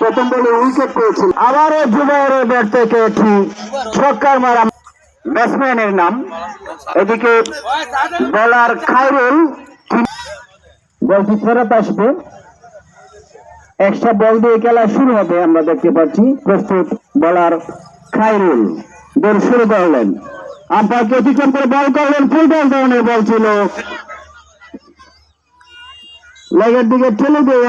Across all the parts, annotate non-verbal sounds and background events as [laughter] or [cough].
প্রথম বলে উইকেট পেয়েছিল। আবারও ব্যাট থেকে একটি ছক্কার মারা ব্যাটসম্যানের নাম। এদিকে বলার খায়রুল বলটি ফেরত আসবে। এক্সট্রা বল দিয়ে খেলা শুরু হবে, আমরা দেখতে পাচ্ছি। প্রস্তুত বলার খায়রুল। দৌড় শুরু করলেন। আম্পায়ারকে অতিক্রম করে বল করলেন। ফুল বল ধরনের বল ছিল। লেগের দিকে ঠেলে দিয়ে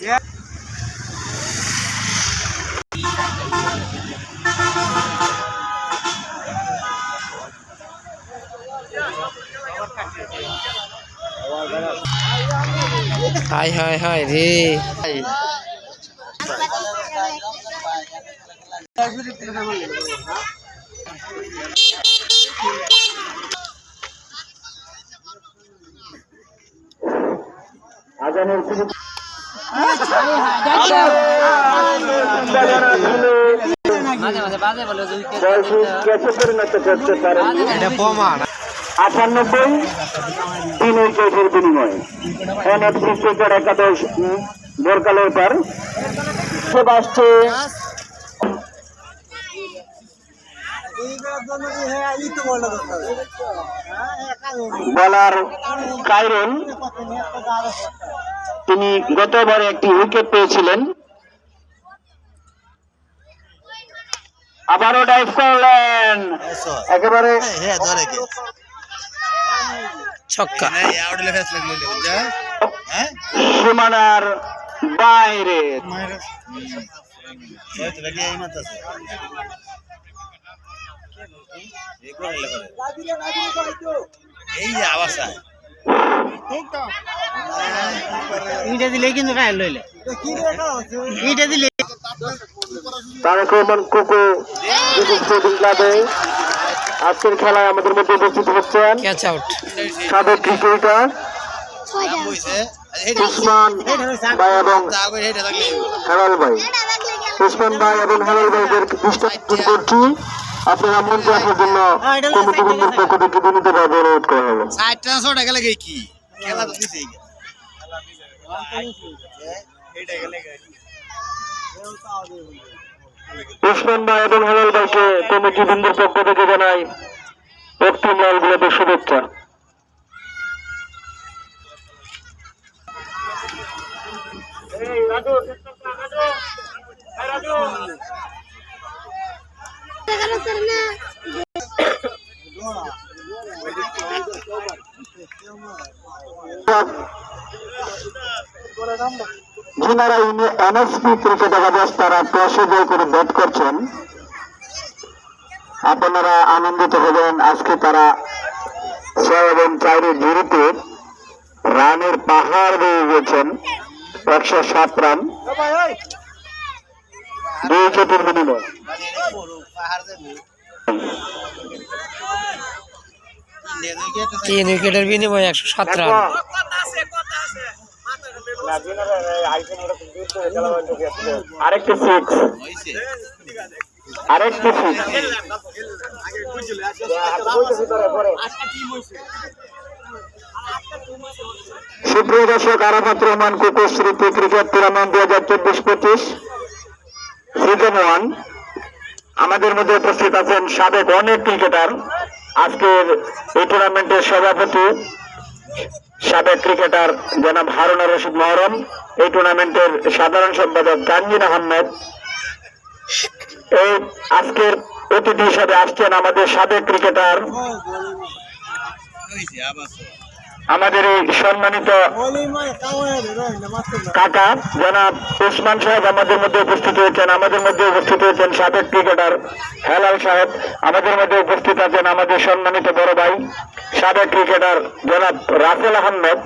Yeah. hai hai hai đi Hãy subscribe cho kênh Ghiền Mì Gõ Để không bỏ lỡ những video hấp dẫn এটা প্রমাণ আটানব্বই তিন উইকেটের বিনিময়ে ক্রিকেট একাদশ বোরকালের পর আসছে বলার কাইরন তিনি গতবারে একটি উইকেট পেয়েছিলেন। আবারও ডাইভ করলেন। একেবারে ছক্কা। সীমানার বাইরে। এই যে আওয়াজ ইটা দিলে কিন্তু খাই লইলে। ইটা দিলে তারেক রহমান কুকু স্পোর্টিং ক্লাবে আজকের খেলায় আমাদের মধ্যে উপস্থিত হচ্ছেন সাবেক ক্রিকেটার উসমান ভাই এবং হেলাল ভাই। উসমান ভাই এবং হেলাল ভাইদের দৃষ্টান্ত করছি। আপনারা মঞ্চে আসার জন্য কমিটি বন্ধুর পক্ষ থেকে বিনীতভাবে অনুরোধ করা হলো। ষাট ট্রান্সফার টাকা লাগে কি? খেলা তো গেলে উসমান ভাই এবং হেলাল ভাইকে কমিটি বন্ধুর পক্ষ থেকে জানাই অক্তিম লাল গোলাপের শুভেচ্ছা [coughs] [coughs] যিনারা এনএসপি ক্রিকেট একাদশ তারা জয় করে ব্যাট করছেন। আপনারা আনন্দিত হবেন, আজকে তারা ছয় এবং চারের জুড়িতে রানের পাহাড় দিয়ে গেছেন, একশো সাত রান। দুই উইকেটের বিনিময়। তিন উইকেটের বিনিময়ে একশো সাত রান? আরেকটি সিক্স সুপ্রিয় দর্শক আরাফাত রহমান কুকুর স্মৃতি ক্রিকেট টুর্নামেন্ট দু হাজার চব্বিশ পঁচিশ সিজন ওয়ান আমাদের মধ্যে উপস্থিত আছেন সাবেক অনেক ক্রিকেটার আজকের এই টুর্নামেন্টের সভাপতি, সাবেক ক্রিকেটার জনাব হারুনা রশিদ মহরম, এই টুর্নামেন্টের সাধারণ সম্পাদক গাঞ্জিন আহমেদ। এই আজকের অতিথি হিসাবে আসছেন আমাদের সাবেক ক্রিকেটার আমাদের এই সম্মানিত কাকা জনাব উসমান সাহেব আমাদের মধ্যে উপস্থিত হয়েছেন। আমাদের মধ্যে উপস্থিত হয়েছেন সাবেক ক্রিকেটার হেলাল সাহেব। আমাদের মধ্যে উপস্থিত আছেন আমাদের সম্মানিত বড় ভাই, সাবেক ক্রিকেটার জনাব রাসেল আহমেদ।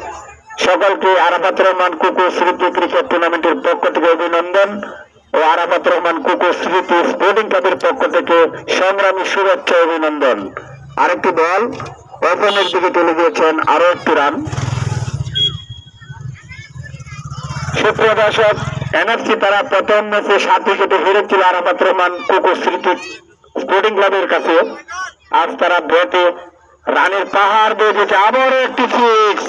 সকলকে আরাফাত রহমান কুকুর স্মৃতি ক্রিকেট টুর্নামেন্টের পক্ষ থেকে অভিনন্দন ও আরাফাত রহমান কুকুর স্মৃতি স্পোর্টিং ক্লাবের পক্ষ থেকে সংগ্রামী শুভেচ্ছা অভিনন্দন। আরেকটি দল ওপেনের দিকে চলে গিয়েছেন আরও একটি রান। সুপ্রিয় দর্শক এনএফসি তারা প্রথম ম্যাচে সাত উইকেটে হেরেছিল আরাফাত রহমান কুকুর স্মৃতি স্পোর্টিং ক্লাবের কাছে। আজ তারা ব্যাটে রানের পাহাড় দিয়ে দিয়েছে আবারও একটি সিক্স